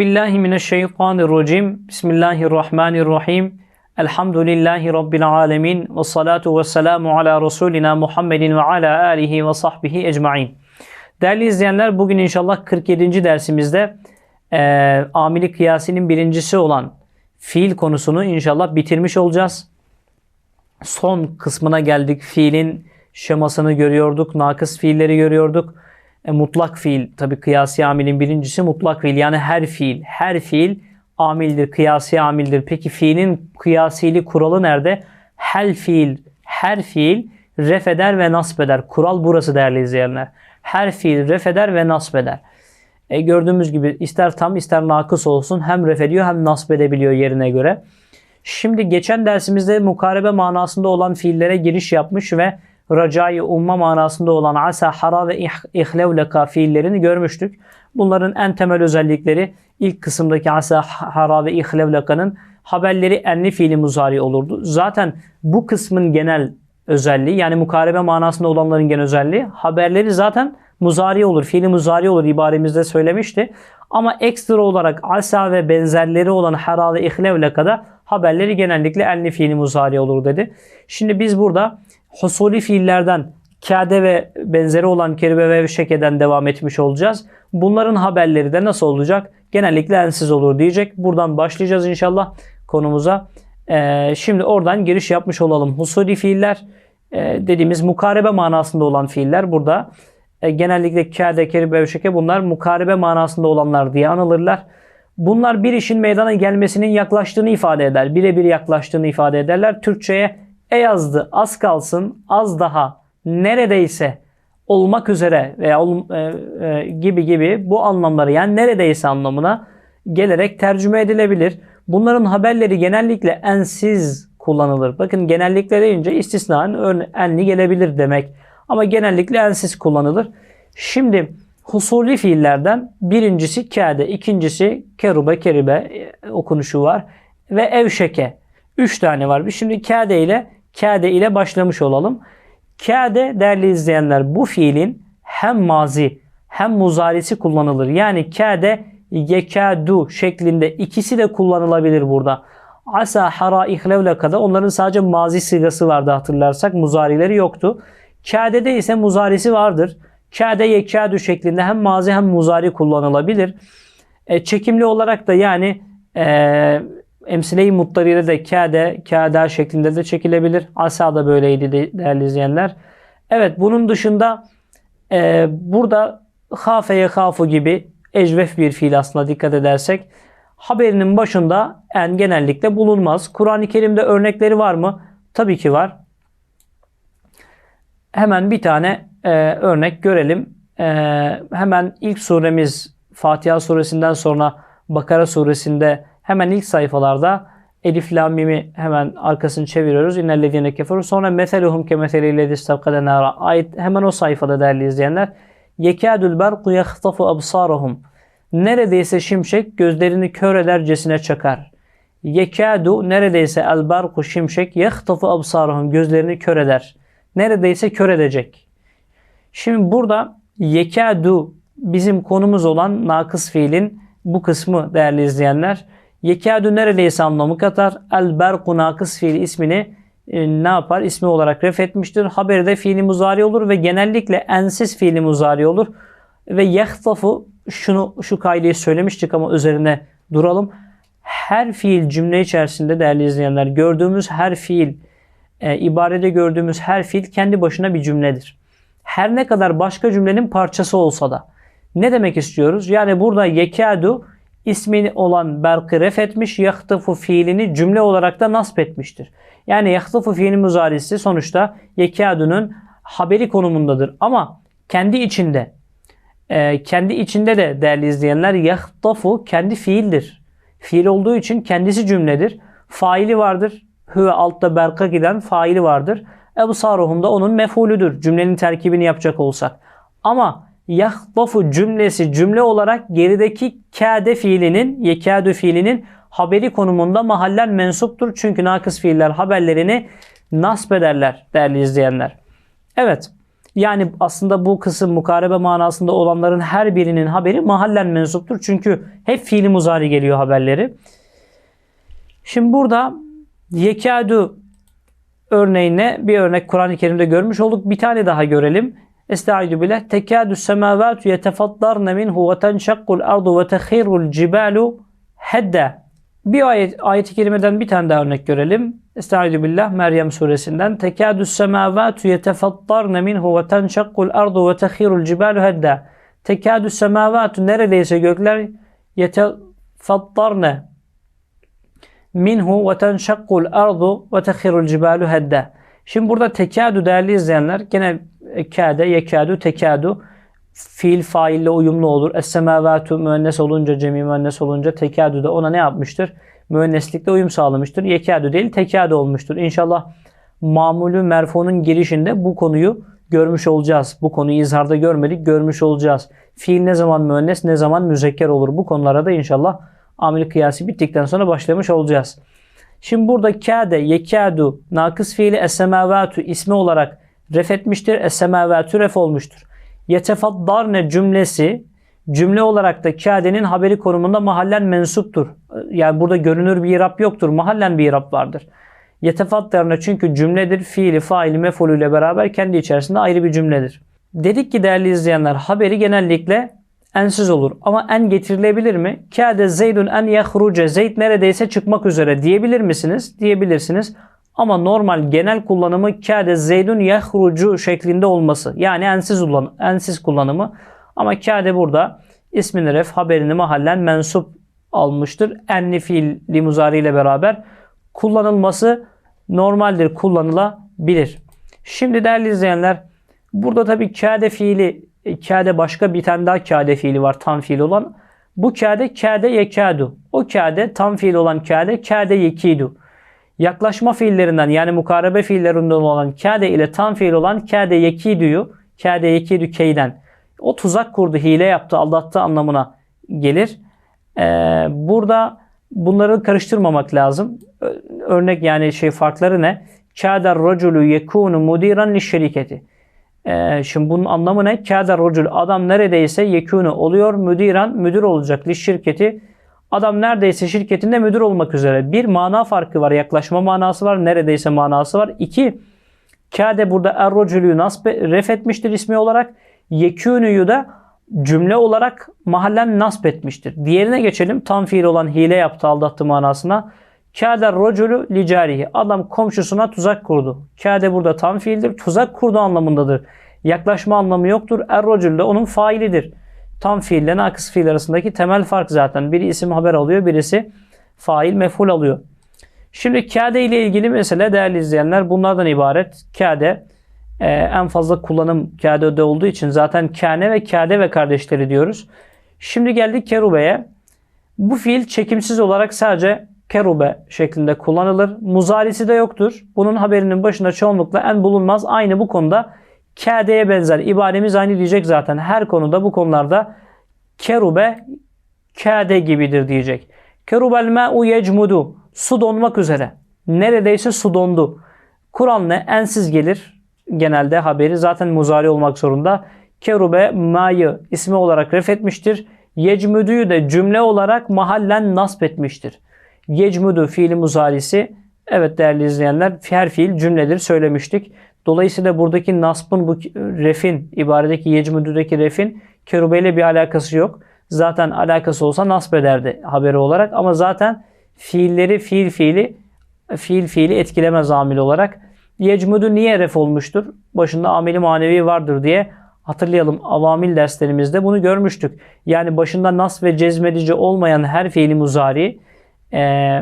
Billahi mineşşeytanirracim. Bismillahirrahmanirrahim. Elhamdülillahi rabbil alamin ve salatu vesselamu ala rasulina Muhammedin ve ala alihi ve sahbihi ecmaîn. Değerli izleyenler bugün inşallah 47. dersimizde e, amili kıyasinin birincisi olan fiil konusunu inşallah bitirmiş olacağız. Son kısmına geldik. Fiilin şemasını görüyorduk. Nakıs fiilleri görüyorduk. E, mutlak fiil tabi kıyasi amilin birincisi mutlak fiil. Yani her fiil. Her fiil amildir. Kıyasi amildir. Peki fiilin kıyasili kuralı nerede? Her fiil. Her fiil refeder ve nasbeder. Kural burası değerli izleyenler. Her fiil refeder ve nasbeder. E, gördüğümüz gibi ister tam ister nakıs olsun hem refediyor hem nasb edebiliyor yerine göre. Şimdi geçen dersimizde mukarebe manasında olan fiillere giriş yapmış ve racai umma manasında olan asa, hara ve ihlevleka fiillerini görmüştük. Bunların en temel özellikleri ilk kısımdaki asa, hara ve ihlevlekanın haberleri enli fiili muzari olurdu. Zaten bu kısmın genel özelliği yani mukarebe manasında olanların genel özelliği haberleri zaten muzari olur. Fiili muzari olur ibaremizde söylemişti. Ama ekstra olarak asa ve benzerleri olan hara ve ihlevlekada haberleri genellikle enli fiili muzari olur dedi. Şimdi biz burada husuli fiillerden kade ve benzeri olan keribe ve şekeden devam etmiş olacağız. Bunların haberleri de nasıl olacak? Genellikle ensiz olur diyecek. Buradan başlayacağız inşallah konumuza. Ee, şimdi oradan giriş yapmış olalım. Husuli fiiller e, dediğimiz mukarebe manasında olan fiiller burada. E, genellikle kade, keribe ve şeke bunlar mukarebe manasında olanlar diye anılırlar. Bunlar bir işin meydana gelmesinin yaklaştığını ifade eder. Birebir yaklaştığını ifade ederler. Türkçe'ye e yazdı az kalsın az daha neredeyse olmak üzere veya e, e, gibi gibi bu anlamları yani neredeyse anlamına gelerek tercüme edilebilir. Bunların haberleri genellikle ensiz kullanılır. Bakın genellikle deyince istisnaen enli gelebilir demek. Ama genellikle ensiz kullanılır. Şimdi husulli fiillerden birincisi kâde, ikincisi kerube, keribe e, okunuşu var. Ve evşeke. Üç tane var. Şimdi kâde ile kâde ile başlamış olalım. Kâde değerli izleyenler bu fiilin hem mazi hem muzarisi kullanılır. Yani kâde yekâdu şeklinde ikisi de kullanılabilir burada. Asa hara ihlevlekada onların sadece mazi sigası vardı hatırlarsak muzarileri yoktu. Kâde'de ise muzarisi vardır. Kâde yekâdu şeklinde hem mazi hem muzari kullanılabilir. E, çekimli olarak da yani e, Emsile-i muttarire de kâde, kâda şeklinde de çekilebilir. Asa da böyleydi de, değerli izleyenler. Evet bunun dışında e, burada hafeye hafu gibi ecvef bir fiil aslında dikkat edersek haberinin başında en genellikle bulunmaz. Kur'an-ı Kerim'de örnekleri var mı? Tabii ki var. Hemen bir tane e, örnek görelim. E, hemen ilk suremiz Fatiha suresinden sonra Bakara suresinde Hemen ilk sayfalarda Elif Lam Mim'i hemen arkasını çeviriyoruz. İnnellezine keferu. Sonra meseluhum ke meselillezi istabkade nara. Ayet hemen o sayfada değerli izleyenler. Yekâdül berku yahtafu absarahum. Neredeyse şimşek gözlerini kör edercesine çakar. Yekâdu neredeyse el berku şimşek yahtafu absarahum. Gözlerini kör eder. Neredeyse kör edecek. Şimdi burada yekâdu bizim konumuz olan nakıs fiilin bu kısmı değerli izleyenler. Yekâdü neredeyse anlamı katar. El berku nakıs fiili ismini e, ne yapar? İsmi olarak ref etmiştir. Haberi de fiili muzari olur ve genellikle ensiz fiili muzari olur. Ve yehtafu şunu şu kaideyi söylemiştik ama üzerine duralım. Her fiil cümle içerisinde değerli izleyenler gördüğümüz her fiil e, ibarede gördüğümüz her fiil kendi başına bir cümledir. Her ne kadar başka cümlenin parçası olsa da. Ne demek istiyoruz? Yani burada yekadu ismini olan berkı ref etmiş, yahtıfu fiilini cümle olarak da nasp etmiştir. Yani yahtıfu fiili muzarisi sonuçta yekâdünün haberi konumundadır. Ama kendi içinde, e, kendi içinde de değerli izleyenler yahtafu kendi fiildir. Fiil olduğu için kendisi cümledir. Faili vardır. Hüve altta berka giden faili vardır. Ebu Saruhum da onun mefulüdür. Cümlenin terkibini yapacak olsak. Ama yahtafu cümlesi cümle olarak gerideki kâde fiilinin, yekâdü fiilinin haberi konumunda mahallen mensuptur. Çünkü nakıs fiiller haberlerini nasp ederler değerli izleyenler. Evet. Yani aslında bu kısım mukarebe manasında olanların her birinin haberi mahallen mensuptur. Çünkü hep fiili muzari geliyor haberleri. Şimdi burada yekadu örneğine bir örnek Kur'an-ı Kerim'de görmüş olduk. Bir tane daha görelim. Estaizu billah. Tekadu semavatu yetefattarne minhu ve tenşakkul ardu ve tehirul cibalu hedda. Bir ayet, ayet-i kerimeden bir tane daha örnek görelim. Estaizu billah Meryem suresinden. Tekadu semavatu yetefattarne minhu ve tenşakkul ardu ve tehirul cibalu hedda. Tekadu semavatu neredeyse gökler yetefattarne minhu ve tenşakkul ardu ve tehirul cibalu hedda. Şimdi burada tekadu değerli izleyenler gene kade, yekadu, tekadu fiil faille uyumlu olur. Es-semavatu müennes olunca, cemi müennes olunca tekadu da ona ne yapmıştır? Müenneslikle uyum sağlamıştır. Yekadu değil tekadu olmuştur. İnşallah mamulü merfunun girişinde bu konuyu görmüş olacağız. Bu konuyu izharda görmedik, görmüş olacağız. Fiil ne zaman müennes, ne zaman müzekker olur. Bu konulara da inşallah amel kıyası bittikten sonra başlamış olacağız. Şimdi burada kâde, yekâdu, nakıs fiili es-semâvâtu ismi olarak ref etmiştir. Es-semâvâtu ref olmuştur. Yetefaddarne cümlesi cümle olarak da kâdenin haberi konumunda mahallen mensuptur. Yani burada görünür bir irap yoktur. Mahallen bir irap vardır. Yetefaddarne çünkü cümledir. Fiili, faili, mefulü ile beraber kendi içerisinde ayrı bir cümledir. Dedik ki değerli izleyenler haberi genellikle ensiz olur. Ama en getirilebilir mi? Kâde zeydun en yehruce. Zeyd neredeyse çıkmak üzere diyebilir misiniz? Diyebilirsiniz. Ama normal genel kullanımı kâde zeydun yehrucu şeklinde olması. Yani ensiz, kullan ensiz kullanımı. Ama kâde burada ismini ref haberini mahallen mensup almıştır. Enli fiil muzari ile beraber kullanılması normaldir, kullanılabilir. Şimdi değerli izleyenler burada tabii kâde fiili e, kâde başka bir tane daha kâde fiili var tam fiil olan. Bu kâde kâde yekâdu. O kâde tam fiil olan kâde kâde yekidu. Yaklaşma fiillerinden yani mukarebe fiillerinden olan kâde ile tam fiil olan kâde yekiduyu kâde yekidu keyden. O tuzak kurdu, hile yaptı, aldattı anlamına gelir. Ee, burada bunları karıştırmamak lazım. Örnek yani şey farkları ne? Kâder raculu yekûnu mudiran li şirketi. Ee, şimdi bunun anlamı ne? Kâder racul adam neredeyse yekûnu oluyor. Müdiran müdür olacak li şirketi. Adam neredeyse şirketinde müdür olmak üzere. Bir mana farkı var. Yaklaşma manası var. Neredeyse manası var. İki, kâde burada er-racülü nasb ref etmiştir ismi olarak. Yekûnü'yü de cümle olarak mahallen nasb etmiştir. Diğerine geçelim. Tam fiil olan hile yaptı, aldattı manasına. Kâder racülü licarihi. Adam komşusuna tuzak kurdu. Kâde burada tam fiildir. Tuzak kurdu anlamındadır. Yaklaşma anlamı yoktur. Er de onun failidir. Tam fiille nakıs fiil arasındaki temel fark zaten. Biri isim haber alıyor, birisi fail mefhul alıyor. Şimdi kâde ile ilgili mesele değerli izleyenler bunlardan ibaret. Kâde e, en fazla kullanım kâde'de olduğu için zaten kâne ve kâde ve kardeşleri diyoruz. Şimdi geldik kerube'ye. Bu fiil çekimsiz olarak sadece kerube şeklinde kullanılır. Muzarisi de yoktur. Bunun haberinin başında çoğunlukla en bulunmaz. Aynı bu konuda kâdeye benzer. İbaremiz aynı diyecek zaten. Her konuda bu konularda kerube kâde gibidir diyecek. Kerubel ma'u yecmudu. Su donmak üzere. Neredeyse su dondu. Kur'an ne? Ensiz gelir. Genelde haberi zaten muzari olmak zorunda. Kerube ma'yı ismi olarak ref etmiştir. Yecmudu'yu da cümle olarak mahallen nasp etmiştir. Yecmudu fiili muzarisi evet değerli izleyenler her fiil cümledir söylemiştik. Dolayısıyla buradaki nasbın bu refin ibaredeki yecmudu'daki refin kerubeyle bir alakası yok. Zaten alakası olsa nasb ederdi haberi olarak ama zaten fiilleri fiil fiili fiil fiili etkilemez amil olarak. Yecmudu niye ref olmuştur? Başında ameli manevi vardır diye hatırlayalım avamil derslerimizde bunu görmüştük. Yani başında nas ve cezmedici olmayan her fiili muzari e,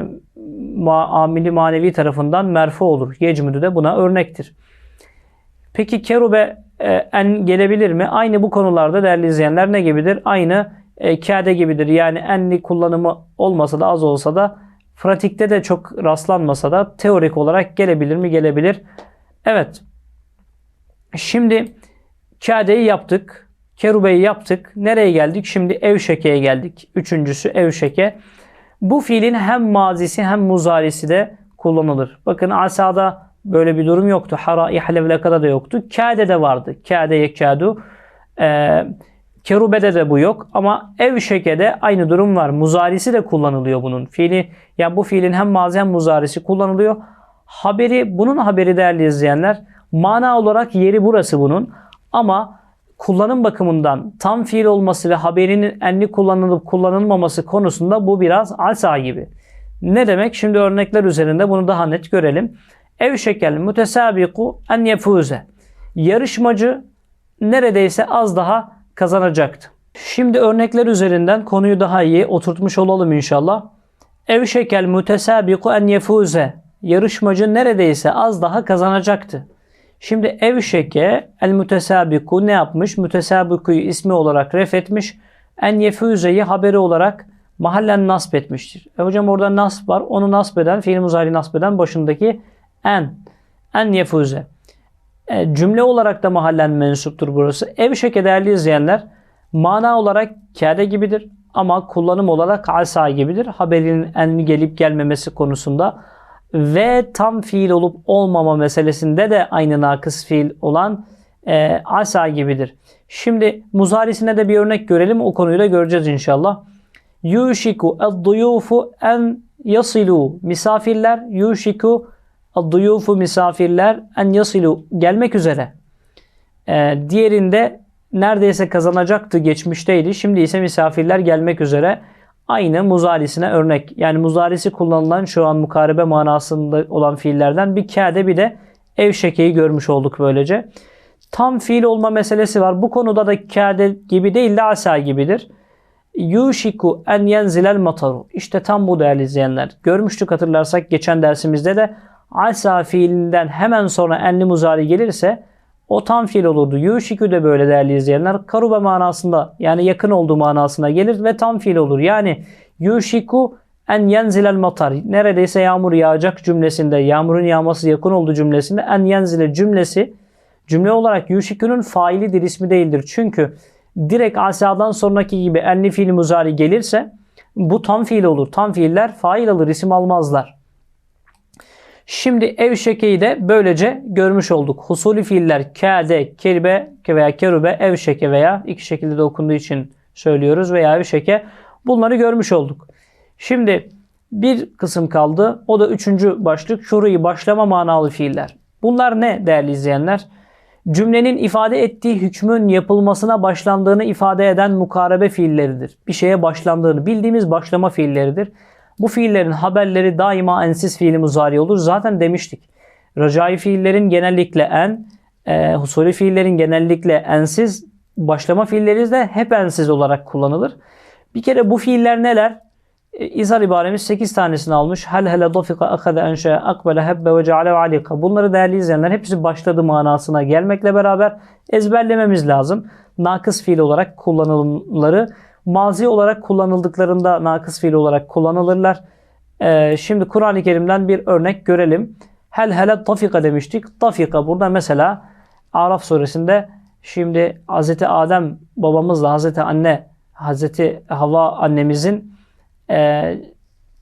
ma, amili manevi tarafından merfu olur. Yecmudu de buna örnektir. Peki kerube e, en gelebilir mi? Aynı bu konularda değerli izleyenler ne gibidir? Aynı e, kade gibidir. Yani enli kullanımı olmasa da az olsa da pratikte de çok rastlanmasa da teorik olarak gelebilir mi? Gelebilir. Evet. Şimdi kadeyi yaptık. Kerubeyi yaptık. Nereye geldik? Şimdi evşekeye geldik. Üçüncüsü evşeke. Bu fiilin hem mazisi hem muzarisi de kullanılır. Bakın asada Böyle bir durum yoktu. Hara ihlevlekada da yoktu. Kâde de vardı. Kâde yekâdu. Ee, kerubede de bu yok. Ama ev şekede aynı durum var. Muzarisi de kullanılıyor bunun. Fiili, yani bu fiilin hem mazi hem muzarisi kullanılıyor. Haberi, bunun haberi değerli izleyenler. Mana olarak yeri burası bunun. Ama kullanım bakımından tam fiil olması ve haberinin enli kullanılıp kullanılmaması konusunda bu biraz asa gibi. Ne demek? Şimdi örnekler üzerinde bunu daha net görelim. Ev şekel mütesabiku en yefuze. Yarışmacı neredeyse az daha kazanacaktı. Şimdi örnekler üzerinden konuyu daha iyi oturtmuş olalım inşallah. Ev şekel mütesabiku en yefuze. Yarışmacı neredeyse az daha kazanacaktı. Şimdi ev şeke el mütesabiku ne yapmış? Mütesabikuyu ismi olarak ref etmiş. En yefuzeyi haberi olarak mahallen nasp etmiştir. E hocam orada nasp var. Onu nasp eden, fiil muzari nasp eden başındaki en. En yefuze. E, cümle olarak da mahallen mensuptur burası. Ev şeke değerli izleyenler mana olarak kâde gibidir ama kullanım olarak asa gibidir. Haberinin en gelip gelmemesi konusunda ve tam fiil olup olmama meselesinde de aynı nakıs fiil olan e, asa gibidir. Şimdi muzarisine de bir örnek görelim. O konuyu da göreceğiz inşallah. Yuşiku ad-duyufu en yasilu. Misafirler yuşiku ad-duyufu misafirler en yasilu gelmek üzere. Ee, diğerinde neredeyse kazanacaktı geçmişteydi. Şimdi ise misafirler gelmek üzere. Aynı muzarisine örnek. Yani muzarisi kullanılan şu an mukarebe manasında olan fiillerden bir kâde bir de ev şekeyi görmüş olduk böylece. Tam fiil olma meselesi var. Bu konuda da kâde gibi değil de asa gibidir. Yuşiku en yenzilel mataru. İşte tam bu değerli izleyenler. Görmüştük hatırlarsak geçen dersimizde de asa fiilinden hemen sonra enli muzari gelirse o tam fiil olurdu. Yuşiku de böyle değerli izleyenler. Karube manasında yani yakın olduğu manasına gelir ve tam fiil olur. Yani yuşiku en yenzilel matar. Neredeyse yağmur yağacak cümlesinde, yağmurun yağması yakın olduğu cümlesinde en yenzile cümlesi cümle olarak yuşiku'nun failidir, ismi değildir. Çünkü direkt asadan sonraki gibi enli fiil muzari gelirse bu tam fiil olur. Tam fiiller fail alır, isim almazlar. Şimdi ev şekeyi de böylece görmüş olduk. Husuli fiiller kâde, keribe veya kerube, ev şeke veya iki şekilde de okunduğu için söylüyoruz veya ev şeke. Bunları görmüş olduk. Şimdi bir kısım kaldı. O da üçüncü başlık. Şurayı başlama manalı fiiller. Bunlar ne değerli izleyenler? Cümlenin ifade ettiği hükmün yapılmasına başlandığını ifade eden mukarebe fiilleridir. Bir şeye başlandığını bildiğimiz başlama fiilleridir. Bu fiillerin haberleri daima ensiz fiili muzari olur. Zaten demiştik. Racai fiillerin genellikle en, e, husuli fiillerin genellikle ensiz, başlama fiilleri de hep ensiz olarak kullanılır. Bir kere bu fiiller neler? E, İzhar ibaremiz 8 tanesini almış. Hel hele dafika akade enşe akbele hebbe ve ceale ve alika. Bunları değerli izleyenler hepsi başladı manasına gelmekle beraber ezberlememiz lazım. Nakıs fiil olarak kullanımları mazi olarak kullanıldıklarında nakıs fiil olarak kullanılırlar. Ee, şimdi Kur'an-ı Kerim'den bir örnek görelim. Hel hele tafika demiştik. Tafika burada mesela Araf suresinde şimdi Hz. Adem babamızla Hz. Anne Hz. Hava annemizin e,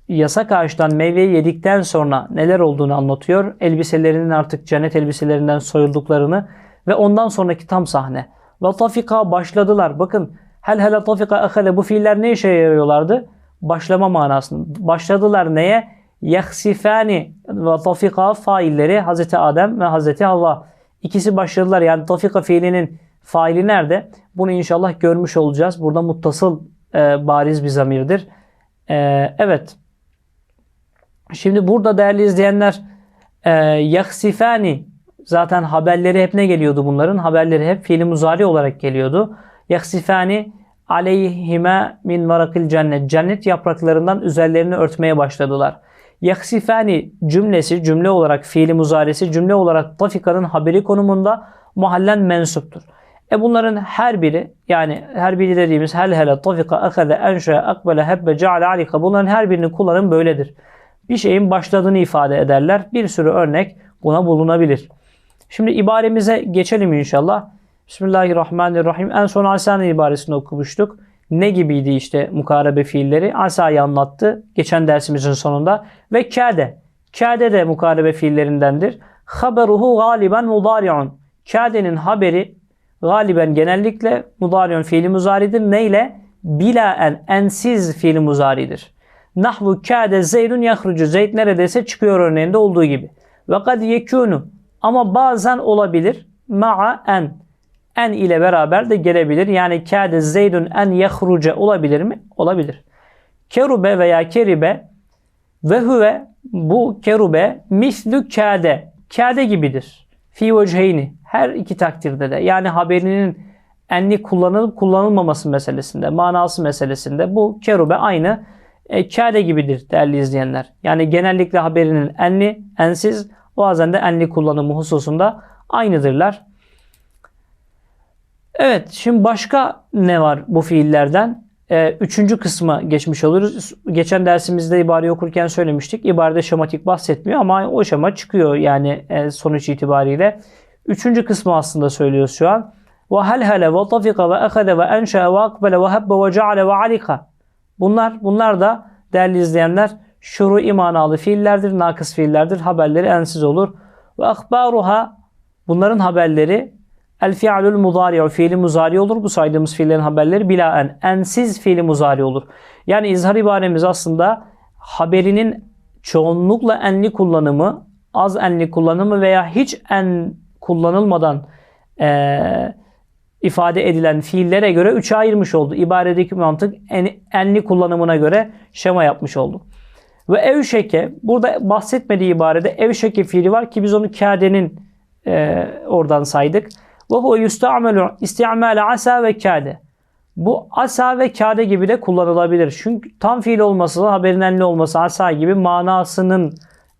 yasak ağaçtan meyveyi yedikten sonra neler olduğunu anlatıyor. Elbiselerinin artık cennet elbiselerinden soyulduklarını ve ondan sonraki tam sahne. Ve tafika başladılar. Bakın Hel hele tafika ahale bu fiiller ne işe yarıyorlardı? Başlama manasında. Başladılar neye? Yaksifani ve tafika failleri Hazreti Adem ve Hazreti Havva. İkisi başladılar. Yani tafika fiilinin faili nerede? Bunu inşallah görmüş olacağız. Burada muttasıl e, bariz bir zamirdir. E, evet. Şimdi burada değerli izleyenler e, yaksifani zaten haberleri hep ne geliyordu bunların? Haberleri hep fiili muzari olarak geliyordu. Yaksifani aleyhime min varakil cennet. Cennet yapraklarından üzerlerini örtmeye başladılar. Yaksifani cümlesi cümle olarak fiili muzaresi cümle olarak tafikanın haberi konumunda mahallen mensuptur. E bunların her biri yani her biri dediğimiz hel hele tafika akade enşe akbele hebbe ceale alika bunların her birinin kullanım böyledir. Bir şeyin başladığını ifade ederler. Bir sürü örnek buna bulunabilir. Şimdi ibaremize geçelim inşallah. Bismillahirrahmanirrahim. En son Asa'nın ibaresini okumuştuk. Ne gibiydi işte mukarebe fiilleri? Asa'yı anlattı geçen dersimizin sonunda. Ve kâde. Kâde de mukarebe fiillerindendir. Haberuhu galiben mudari'un. Kâdenin haberi galiben genellikle mudari'un fiili muzaridir. Neyle? Bilaen, ensiz fiili muzaridir. Nahvu kâde zeydun yahrucu. Zeyd neredeyse çıkıyor örneğinde olduğu gibi. Ve kad yekûnu. Ama bazen olabilir. Ma'a en. En ile beraber de gelebilir. Yani kâde zeydun en yahruce olabilir mi? Olabilir. Kerube veya keribe ve huve bu kerube mislü kâde. Kâde gibidir. Fi veceheyni. Her iki takdirde de. Yani haberinin enli kullanılıp kullanılmaması meselesinde, manası meselesinde bu kerube aynı e, kâde gibidir değerli izleyenler. Yani genellikle haberinin enli, ensiz, bazen de enli kullanımı hususunda aynıdırlar. Evet, şimdi başka ne var bu fiillerden? Ee, üçüncü kısma geçmiş oluruz. Geçen dersimizde ibareyi okurken söylemiştik. İbarede şematik bahsetmiyor ama o şema çıkıyor yani e, sonuç itibariyle. Üçüncü kısmı aslında söylüyoruz şu an. Ve akbele ve hebbe ve ceale ve alika. Bunlar, bunlar da değerli izleyenler şuru imanalı fiillerdir, nakıs fiillerdir. Haberleri ensiz olur. Ve akbaruha bunların haberleri el fi'lul mudari fiili muzari olur. Bu saydığımız fiillerin haberleri bilaen ensiz fiili muzari olur. Yani izhar ibaremiz aslında haberinin çoğunlukla enli kullanımı, az enli kullanımı veya hiç en kullanılmadan e, ifade edilen fiillere göre üçe ayırmış oldu. İbaredeki mantık en, enli kullanımına göre şema yapmış oldu. Ve evşeke, burada bahsetmediği ibarede evşeke fiili var ki biz onu kâdenin e, oradan saydık. Ve huve yusta'melu isti'male asa ve kâde. Bu asa ve kâde gibi de kullanılabilir. Çünkü tam fiil olması, haberin enli olması asa gibi manasının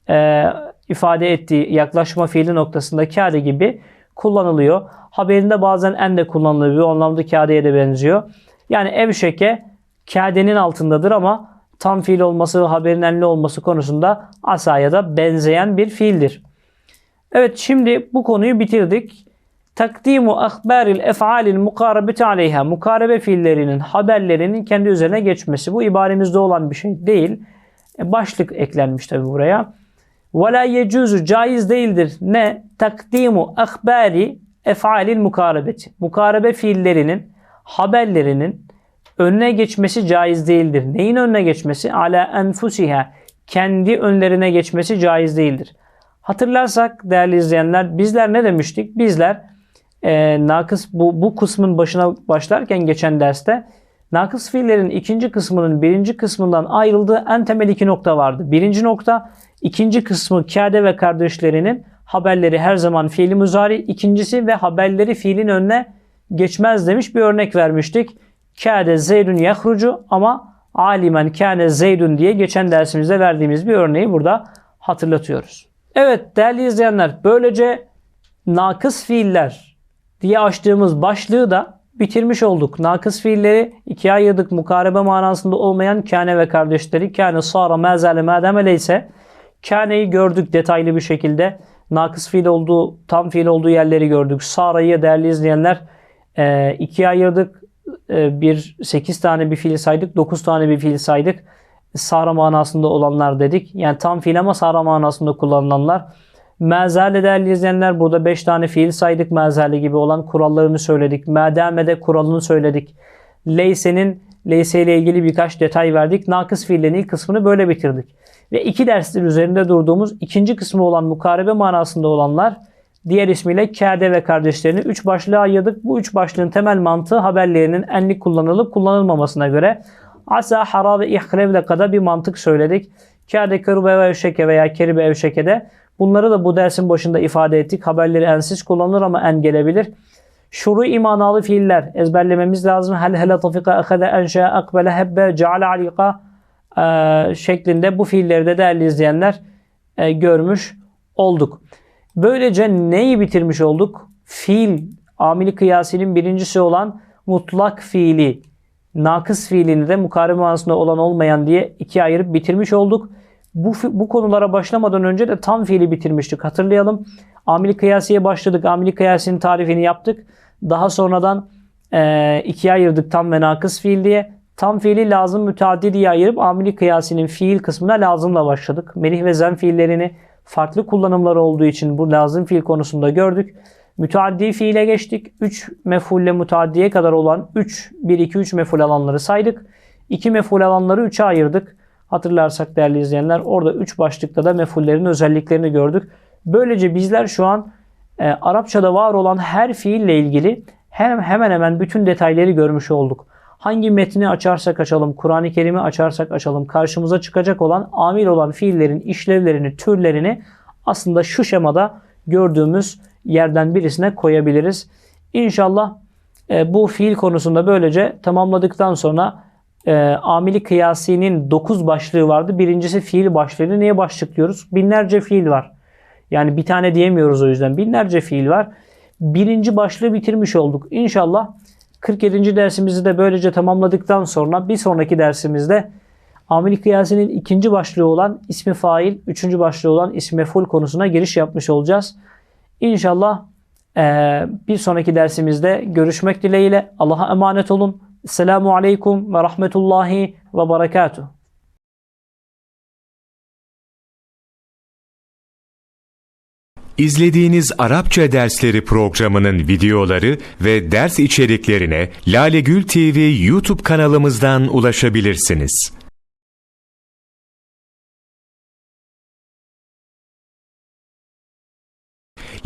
e, ifade ettiği yaklaşma fiili noktasında kâde gibi kullanılıyor. Haberinde bazen en de kullanılıyor. O anlamda kâdeye de benziyor. Yani evşeke kâdenin altındadır ama tam fiil olması ve haberin enli olması konusunda asaya da benzeyen bir fiildir. Evet şimdi bu konuyu bitirdik. Takdimu ahbaril ef'alil mukarebeti aleyha. Mukarebe fiillerinin haberlerinin kendi üzerine geçmesi. Bu ibaremizde olan bir şey değil. E, başlık eklenmiş tabi buraya. Ve la yecuzu caiz değildir. Ne? Takdimu ahbari ef'alil mukarebeti. Mukarebe fiillerinin haberlerinin önüne geçmesi caiz değildir. Neyin önüne geçmesi? Ala enfusiha. Kendi önlerine geçmesi caiz değildir. Hatırlarsak değerli izleyenler bizler ne demiştik? Bizler e, nakıs bu, bu kısmın başına başlarken geçen derste nakıs fiillerin ikinci kısmının birinci kısmından ayrıldığı en temel iki nokta vardı. Birinci nokta ikinci kısmı kâde ve kardeşlerinin haberleri her zaman fiili muzari. İkincisi ve haberleri fiilin önüne geçmez demiş bir örnek vermiştik. Kâde zeydun yahrucu ama alimen kâne zeydun diye geçen dersimizde verdiğimiz bir örneği burada hatırlatıyoruz. Evet değerli izleyenler böylece nakıs fiiller diye açtığımız başlığı da bitirmiş olduk. Nakıs fiilleri ikiye ayırdık. Mukarebe manasında olmayan kâne ve kardeşleri. Kâne, sara, mezale, madem ise kâneyi gördük detaylı bir şekilde. Nakıs fiil olduğu, tam fiil olduğu yerleri gördük. Sara'yı değerli izleyenler e, ikiye ayırdık. E, bir 8 tane bir fiil saydık. 9 tane bir fiil saydık. Sara manasında olanlar dedik. Yani tam fiil ama Sara manasında kullanılanlar. Mezale değerli izleyenler burada 5 tane fiil saydık. Mezale gibi olan kurallarını söyledik. Medamede kuralını söyledik. Leyse'nin Leyse ile ilgili birkaç detay verdik. Nakıs fiillerin ilk kısmını böyle bitirdik. Ve iki dersler üzerinde durduğumuz ikinci kısmı olan mukarebe manasında olanlar diğer ismiyle kâde ve kardeşlerini üç başlığa ayırdık. Bu üç başlığın temel mantığı haberlerinin enlik kullanılıp kullanılmamasına göre asa, hara ve ihrevle kadar bir mantık söyledik. Kâde, kerube ve evşeke veya keribe evşekede bunları da bu dersin başında ifade ettik. Haberleri ensiz kullanılır ama en gelebilir. Şuru imanalı fiiller ezberlememiz lazım. Hel hele tafika ehede enşe akbele hebbe ceale alika e, şeklinde bu fiilleri de değerli izleyenler e, görmüş olduk. Böylece neyi bitirmiş olduk? Fiil, amili kıyasinin birincisi olan mutlak fiili, nakıs fiilini de mukarebe olan olmayan diye ikiye ayırıp bitirmiş olduk. Bu, bu konulara başlamadan önce de tam fiili bitirmiştik. Hatırlayalım. Amili kıyasiye başladık. Amili kıyasinin tarifini yaptık. Daha sonradan e, ikiye ayırdık tam ve nakıs fiil diye. Tam fiili lazım müteaddi diye ayırıp amili kıyasinin fiil kısmına lazımla başladık. Melih ve zem fiillerini farklı kullanımları olduğu için bu lazım fiil konusunda gördük. Müteaddi fiile geçtik. 3 mefulle müteaddiye kadar olan 3, 1, 2, 3 meful alanları saydık. 2 meful alanları 3'e ayırdık. Hatırlarsak değerli izleyenler orada 3 başlıkta da mefullerin özelliklerini gördük. Böylece bizler şu an e, Arapçada var olan her fiille ilgili hem hemen hemen bütün detayları görmüş olduk. Hangi metni açarsak açalım, Kur'an-ı Kerim'i açarsak açalım, karşımıza çıkacak olan amil olan fiillerin işlevlerini, türlerini aslında şu şemada gördüğümüz yerden birisine koyabiliriz. İnşallah e, bu fiil konusunda böylece tamamladıktan sonra e, amili kıyasinin 9 başlığı vardı. Birincisi fiil başlığını niye başlık diyoruz? Binlerce fiil var. Yani bir tane diyemiyoruz o yüzden. Binlerce fiil var. Birinci başlığı bitirmiş olduk. İnşallah 47. dersimizi de böylece tamamladıktan sonra bir sonraki dersimizde ameli kıyasinin ikinci başlığı olan ismi fail, üçüncü başlığı olan ismi meful konusuna giriş yapmış olacağız. İnşallah eee, bir sonraki dersimizde görüşmek dileğiyle. Allah'a emanet olun. Selamu Aleyküm ve Rahmetullahi ve Berekatuhu. İzlediğiniz Arapça dersleri programının videoları ve ders içeriklerine Lale Gül TV YouTube kanalımızdan ulaşabilirsiniz.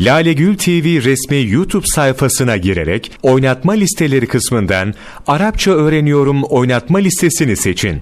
Lale Gül TV resmi YouTube sayfasına girerek oynatma listeleri kısmından Arapça öğreniyorum oynatma listesini seçin.